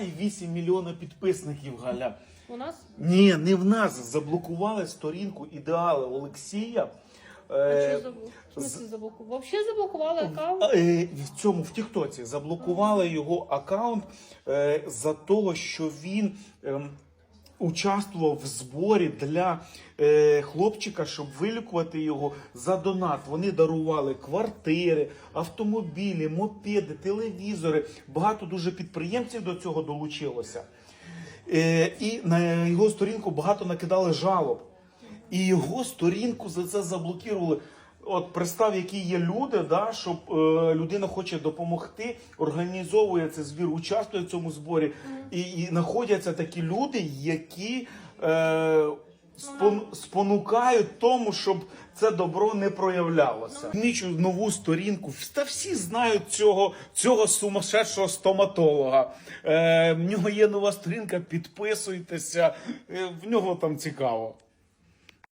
2,8 мільйона підписників, Галя. У нас Ні, не в нас. Заблокували сторінку ідеали Олексія. а Е, що заблокували? Смысле заблокували? Взагалі заблокували аккаунт? Е, в цьому в Тіктоці заблокували його аккаунт е, за того, що він ем, участвував в зборі для е, хлопчика, щоб вилікувати його за донат. Вони дарували квартири, автомобілі, мопеди, телевізори. Багато дуже підприємців до цього долучилося. Е, і на його сторінку багато накидали жалоб. І його сторінку за це заблокували. От представ, які є люди, да, щоб е, людина хоче допомогти, організовує цей збір, участвує в цьому зборі. І, і знаходяться такі люди, які е, спон, спонукають тому, щоб це добро не проявлялося. Нічу нову сторінку. Та всі знають цього, цього сумасшедшого стоматолога. Е, в нього є нова сторінка, підписуйтеся. Е, в нього там цікаво.